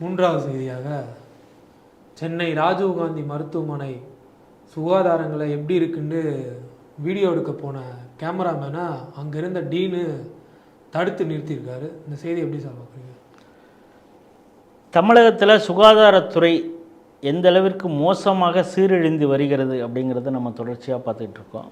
மூன்றாவது செய்தியாக சென்னை ராஜீவ்காந்தி மருத்துவமனை சுகாதாரங்களை எப்படி இருக்குன்னு வீடியோ எடுக்க போன கேமராமேனை அங்கே இருந்த டீனு தடுத்து நிறுத்தியிருக்காரு. இந்த செய்தி எப்படி சார் பார்க்குறீங்க? தமிழகத்தில் சுகாதாரத்துறை எந்த அளவிற்கு மோசமாக சீரழிந்து வருகிறது அப்படிங்கிறத நம்ம தொடர்ச்சியாக பார்த்துட்டு இருக்கோம்.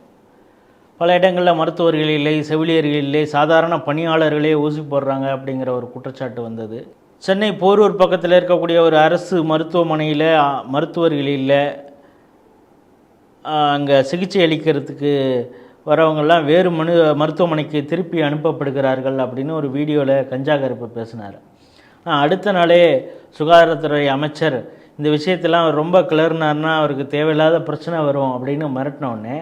பல இடங்களில் மருத்துவர்கள் இல்லை செவிலியர்கள் இல்லை சாதாரண பணியாளர்களே ஊசி போடுறாங்க அப்படிங்கிற ஒரு குற்றச்சாட்டு வந்தது. சென்னை போரூர் பக்கத்தில் இருக்கக்கூடிய ஒரு அரசு மருத்துவமனையில் மருத்துவர்கள் இல்லை அங்கே சிகிச்சை அளிக்கிறதுக்கு வரவங்கெல்லாம் வேறு மனு மருத்துவமனைக்கு திருப்பி அனுப்பப்படுகிறார்கள் அப்படின்னு ஒரு வீடியோவில் கஞ்சா கருப்பு பேசினார். அடுத்த நாளே சுகாதாரத்துறை அமைச்சர் இந்த விஷயத்தெல்லாம் அவர் ரொம்ப கிளறினார்னா அவருக்கு தேவையில்லாத பிரச்சனை வரும் அப்படின்னு மிரட்டினோடனே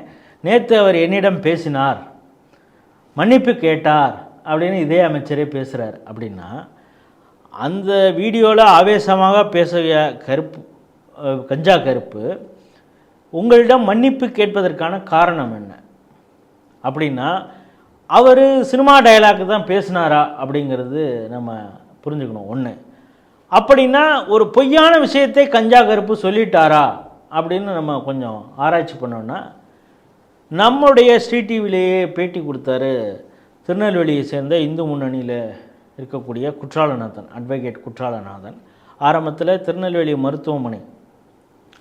நேற்று அவர் என்னிடம் பேசினார் மன்னிப்பு கேட்டார் அப்படின்னு இதே அமைச்சரே பேசுகிறார் அப்படின்னா அந்த வீடியோவில் ஆவேசமாக பேசிய கருப்பு கஞ்சா கருப்பு உங்களிடம் மன்னிப்பு கேட்பதற்கான காரணம் என்ன? அப்படின்னா அவர் சினிமா டயலாக்கு தான் பேசினாரா அப்படிங்கிறது நம்ம புரிஞ்சுக்கணும். ஒன்று அப்படின்னா ஒரு பொய்யான விஷயத்தை கஞ்சா கருப்பு சொல்லிட்டாரா அப்படின்னு நம்ம கொஞ்சம் ஆராய்ச்சி பண்ணோன்னா நம்முடைய ஸ்ரீ டிவிலேயே பேட்டி கொடுத்தாரு திருநெல்வேலியை சேர்ந்த இந்து முன்னணியில் இருக்கக்கூடிய குற்றாலநாதன் அட்வொகேட் குற்றாலநாதன். ஆரம்பத்தில் திருநெல்வேலி மருத்துவமனை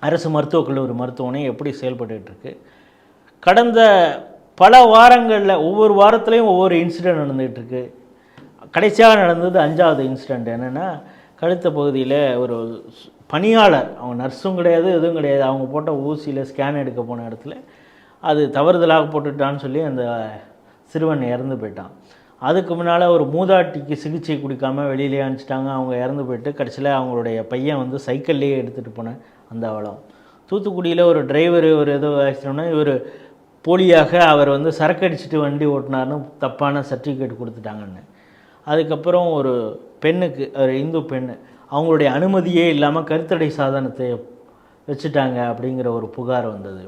அரசு மருத்துவக் கல்லூரி மருத்துவமனை எப்படி செயல்பட்டுருக்கு கடந்த பல வாரங்களில் ஒவ்வொரு வாரத்துலேயும் ஒவ்வொரு இன்சிடெண்ட் நடந்துகிட்ருக்கு கடைசியாக நடந்தது அஞ்சாவது இன்சிடெண்ட் என்னென்னா கழுத்த பகுதியில் ஒரு பணியாளர் அவங்க நர்ஸும் கிடையாது எதுவும் கிடையாது அவங்க போட்ட ஊசியில் ஸ்கேன் எடுக்க போன இடத்துல அது தவறுதலாக போட்டுட்டான்னு சொல்லி அந்த சிறுவன் இறந்து போயிட்டான். அதுக்கு முன்னால் ஒரு மூதாட்டிக்கு சிகிச்சை கொடுக்காமல் வெளியிலே அனுப்பிச்சிட்டாங்க. அவங்க இறந்து போயிட்டு கடைசியில் அவங்களுடைய பையன் வந்து சைக்கிள்லேயே எடுத்துகிட்டு போனேன் அந்த அவலம். தூத்துக்குடியில் ஒரு டிரைவர் ஒரு ஏதோ ஆக்சிடென்ட்னா இவர் போலியாக அவர் வந்து சரக்கு அடிச்சுட்டு வண்டி ஓட்டினார்னு தப்பான சர்டிஃபிகேட் கொடுத்துட்டாங்கன்னு. அதுக்கப்புறம் ஒரு பெண்ணுக்கு ஒரு இந்து பெண் அவங்களுடைய அனுமதியே இல்லாமல் கருத்தடை சாதனத்தை வச்சுட்டாங்க அப்படிங்கிற ஒரு புகார் வந்தது.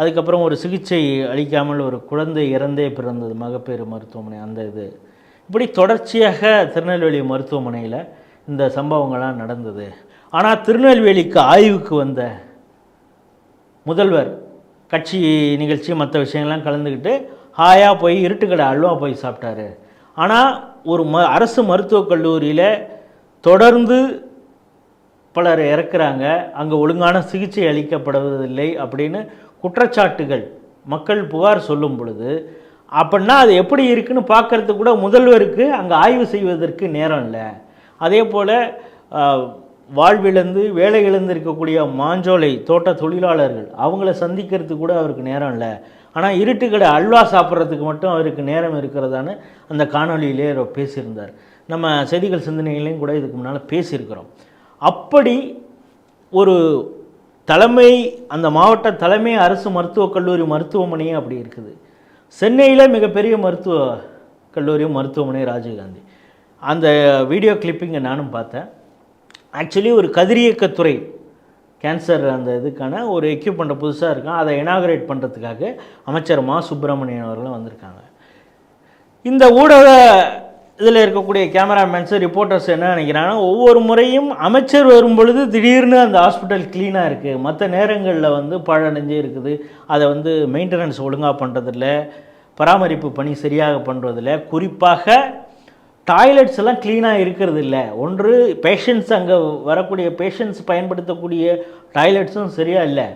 அதுக்கப்புறம் ஒரு சிகிச்சை அளிக்காமல் ஒரு குழந்தை இறந்தே பிறந்தது மகப்பேறு மருத்துவமனை அந்த இது. இப்படி தொடர்ச்சியாக திருநெல்வேலி மருத்துவமனையில் இந்த சம்பவங்கள்லாம் நடந்தது. ஆனால் திருநெல்வேலிக்கு ஆய்வுக்கு வந்த முதல்வர் கட்சி நிகழ்ச்சி மற்ற விஷயங்கள்லாம் கலந்துக்கிட்டு ஹாயாக போய் இருட்டுக்கடை அல்வா போய் சாப்பிட்டாரு. ஆனால் ஒரு ம அரசு மருத்துவக் கல்லூரியில் தொடர்ந்து பலர் இறக்குறாங்க. அங்கே ஒழுங்கான சிகிச்சை அளிக்கப்படுவதில்லை அப்படின்னு குற்றச்சாட்டுகள் மக்கள் புகார் சொல்லும் பொழுது அப்படின்னா அது எப்படி இருக்குன்னு பார்க்கறதுக்கு கூட முதல்வருக்கு அங்கே ஆய்வு செய்வதற்கு நேரம் இல்லை. அதே போல் வாழ்விழந்து வேலை இழந்து இருக்கக்கூடிய மாஞ்சோலை தோட்ட தொழிலாளர்கள் அவங்கள சந்திக்கிறதுக்கு கூட அவருக்கு நேரம் இல்லை. ஆனால் இருட்டுக்கடை அல்வா சாப்பிட்றதுக்கு மட்டும் அவருக்கு நேரம் இருக்கிறதான்னு அந்த காணொலியிலே பேசியிருந்தார். நம்ம செய்திகள் சிந்தனைகளையும் கூட இதுக்கு முன்னால் பேசியிருக்கிறோம். அப்படி ஒரு தலைமை அந்த மாவட்ட தலைமை அரசு மருத்துவக் கல்லூரி மருத்துவமனையும் அப்படி இருக்குது. சென்னையில் மிகப்பெரிய மருத்துவ கல்லூரி மருத்துவமனை ராஜீவ்காந்தி. அந்த வீடியோ கிளிப்பிங்கை நானும் பார்த்தேன். ஆக்சுவலி ஒரு கதிரியக்கத்துறை கேன்சர் அந்த இதுக்கான ஒரு எக்யூப்மெண்ட்டை புதுசாக இருக்கான். அதை இனாகரேட் பண்ணுறதுக்காக அமைச்சர் மா. சுப்பிரமணியன் அவர்களும் வந்திருக்காங்க. இந்த ஊடக இதில் இருக்கக்கூடிய கேமராமேன்ஸு ரிப்போர்ட்டர்ஸ் என்ன நினைக்கிறாங்கன்னா ஒவ்வொரு முறையும் அமைச்சர் வரும் பொழுது திடீர்னு அந்த ஹாஸ்பிட்டல் க்ளீனாக இருக்குது மற்ற நேரங்களில் வந்து பழடைஞ்சு இருக்குது. அதை வந்து மெயின்டெனன்ஸ் ஒழுங்காக பண்ணுறதில்ல பராமரிப்பு பணி சரியாக பண்ணுறதில்ல குறிப்பாக டாய்லெட்ஸ் எல்லாம் க்ளீனாக இருக்கிறது இல்லை ஒன்று பேஷண்ட்ஸ் அங்கே வரக்கூடிய பேஷண்ட்ஸ் பயன்படுத்தக்கூடிய டாய்லெட்ஸும் சரியாக இல்லை.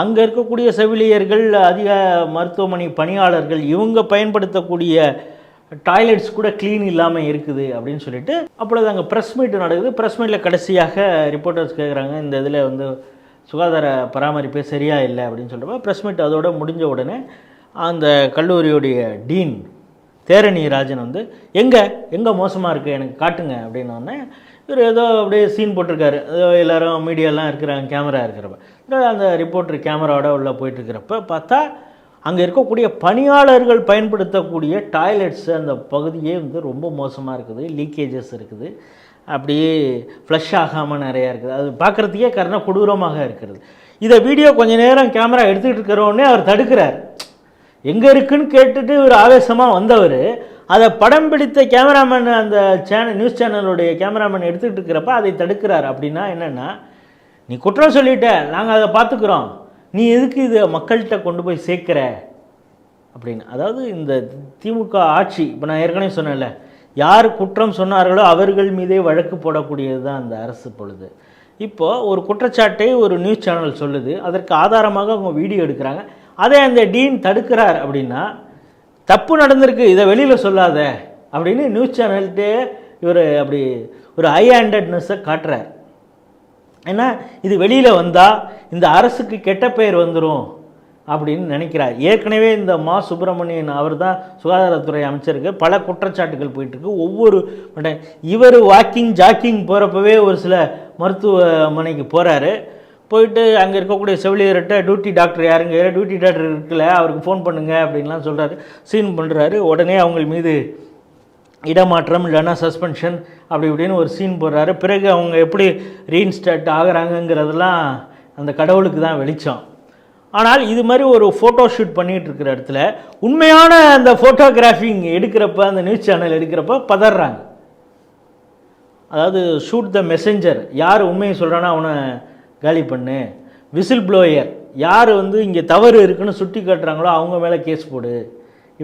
அங்கே இருக்கக்கூடிய செவிலியர்கள் அதிக மருத்துவமனை பணியாளர்கள் இவங்க பயன்படுத்தக்கூடிய டாய்லெட்ஸ் கூட க்ளீன் இல்லாமல் இருக்குது அப்படின்னு சொல்லிட்டு அப்பொழுது அங்கே ப்ரெஸ் மீட் நடக்குது. ப்ரெஸ் மீட்டில் கடைசியாக ரிப்போர்ட்டர்ஸ் கேட்குறாங்க இந்த இதில் வந்து சுகாதார பராமரிப்பு சரியாக இல்லை அப்படின்னு சொல்கிறப்ப ப்ரெஸ் மீட் அதோட முடிஞ்ச உடனே அந்த கல்லூரியுடைய டீன் தேரணி ராஜன் வந்து எங்கே? எங்கே மோசமாக இருக்குது எனக்கு காட்டுங்க. அப்படின்னோடனே இவர் ஏதோ அப்படியே சீன் போட்டிருக்காரு. ஏதோ எல்லோரும் மீடியாலாம் இருக்கிறாங்க கேமரா இருக்கிறப்ப. அந்த ரிப்போர்ட்ரு கேமராவோட உள்ளே போயிட்டுருக்கிறப்ப பார்த்தா அங்கே இருக்கக்கூடிய பணியாளர்கள் பயன்படுத்தக்கூடிய டாய்லெட்ஸ் அந்த பகுதியே வந்து ரொம்ப மோசமாக இருக்குது லீக்கேஜஸ் இருக்குது. அப்படியே ஃப்ளஷ் ஆகாமல் நிறையா இருக்குது. அது பார்க்குறதுக்கே கருணா கொடூரமாக இருக்கிறது. இதை வீடியோ கொஞ்ச நேரம் கேமரா எடுத்துக்கிட்டு இருக்கிறோடனே அவர் தடுக்கிறார். எங்கே இருக்குன்னு கேட்டுட்டு ஒரு ஆவேசமாக வந்தவர் அதை படம் பிடித்த கேமராமேன் அந்த சேனல் நியூஸ் சேனலுடைய கேமராமேன் எடுத்துக்கிட்டு இருக்கிறப்ப அதை தடுக்கிறார். அப்படின்னா என்னென்னா நீ குற்றம் சொல்லிட்ட நாங்கள் அதை பார்த்துக்குறோம். நீ எதுக்கு இதை மக்கள்கிட்ட கொண்டு போய் சேர்க்குற? அப்படின்னு. அதாவது இந்த திமுக ஆட்சி இப்போ நான் ஏற்கனவே சொன்னேன்ல யார் குற்றம் சொன்னார்களோ அவர்கள் மீதே வழக்கு போடக்கூடியது தான் அந்த அரசு பொழுது. இப்போது ஒரு குற்றச்சாட்டை ஒரு நியூஸ் சேனல் சொல்லுது அதற்கு ஆதாரமாக அவங்க வீடியோ எடுக்கிறாங்க. அதை அந்த டீன் தடுக்கிறார் அப்படின்னா தப்பு நடந்திருக்கு இதை வெளியில் சொல்லாத அப்படின்னு நியூஸ் சேனல்கிட்டே இவர் அப்படி ஒரு ஹை ஹேண்டட்னஸை காட்டுறார். ஏன்னா இது வெளியில் வந்தால் இந்த அரசுக்கு கெட்ட பெயர் வந்துடும் அப்படின்னு நினைக்கிறார். ஏற்கனவே இந்த மா. சுப்பிரமணியன் அவர் தான் சுகாதாரத்துறை அமைச்சருக்கு பல குற்றச்சாட்டுகள் போயிட்டுருக்கு. ஒவ்வொரு இவர் வாக்கிங் ஜாக்கிங் போகிறப்பவே ஒரு சில மருத்துவமனைக்கு போகிறாரு போயிட்டு அங்கே இருக்கக்கூடிய செவிலியர்கிட்ட டியூட்டி டாக்டர் யாருங்க? டியூட்டி டாக்டர் இருக்கல அவருக்கு ஃபோன் பண்ணுங்கள் அப்படின்லாம் சொல்கிறாரு சீன் பண்ணுறாரு உடனே அவங்க மீது இடமாற்றம் இல்லைன்னா சஸ்பென்ஷன் அப்படி இப்படின்னு ஒரு சீன் போடுறாரு. பிறகு அவங்க எப்படி ரீஇன்ஸ்டார்ட் ஆகிறாங்கங்கிறதெல்லாம் அந்த கடவுளுக்கு தான் வெளிச்சம். ஆனால் இது மாதிரி ஒரு ஃபோட்டோ ஷூட் பண்ணிகிட்டு இருக்கிற இடத்துல உண்மையான அந்த ஃபோட்டோகிராஃபிங் எடுக்கிறப்ப அந்த நியூஸ் சேனல் எடுக்கிறப்ப பதறாங்க. அதாவது ஷூட் த மெசஞ்சர் யார் உண்மையை சொல்கிறானோ அவனை காலி பண்ணு. விசில் ப்ளோயர் யார் வந்து இங்கே தவறு இருக்குன்னு சுட்டி காட்டுறாங்களோ அவங்க மேலே கேஸ் போடு.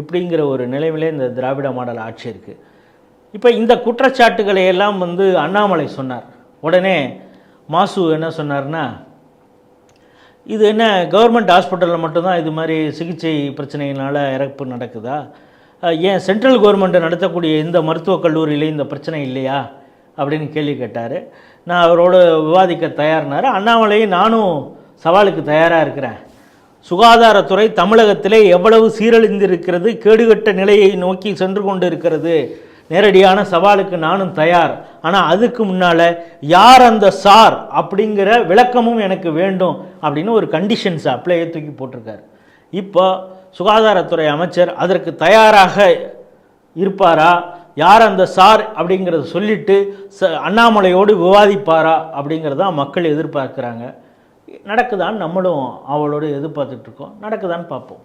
இப்படிங்கிற ஒரு நிலைமையிலே இந்த திராவிட மாடல் ஆட்சி இருக்குது இப்போ இந்த குற்றச்சாட்டுகளை எல்லாம் வந்து அண்ணாமலை சொன்னார். உடனே மாசு என்ன சொன்னார்னா இது என்ன கவர்மெண்ட் ஹாஸ்பிட்டலில் மட்டும்தான் இது மாதிரி சிகிச்சை பிரச்சனையினால் இறப்பு நடக்குதா? ஏன் சென்ட்ரல் கவர்மெண்ட் நடத்தக்கூடிய இந்த மருத்துவக் கல்லூரியிலேயும் இந்த பிரச்சனை இல்லையா? அப்படின்னு கேள்வி கேட்டார். நான் அவரோட விவாதிக்க தயார்னார். அண்ணாமலையும் நானும் சவாலுக்கு தயாராக இருக்கிறேன். சுகாதாரத்துறை தமிழகத்திலே எவ்வளவு சீரழிந்திருக்கிறது கேடுகட்ட நிலையை நோக்கி சென்று கொண்டு இருக்கிறது நேரடியான சவாலுக்கு நானும் தயார். ஆனால் அதுக்கு முன்னால் யார் அந்த சார் அப்படிங்கிற விளக்கமும் எனக்கு வேண்டும் அப்படின்னு ஒரு கண்டிஷன்ஸ் அப்ளையே தூக்கி போட்டிருக்காரு. இப்போ சுகாதாரத்துறை அமைச்சர் அதற்கு தயாராக இருப்பாரா? யார் அந்த சார் அப்படிங்கிறத சொல்லிட்டு ச அண்ணாமலையோடு விவாதிப்பாரா அப்படிங்கிறதான் மக்கள் எதிர்பார்க்குறாங்க. நடக்குதான்னு நம்மளும் அவளோட எதிர்பார்த்துட்ருக்கோம் நடக்குதான்னு பார்ப்போம்.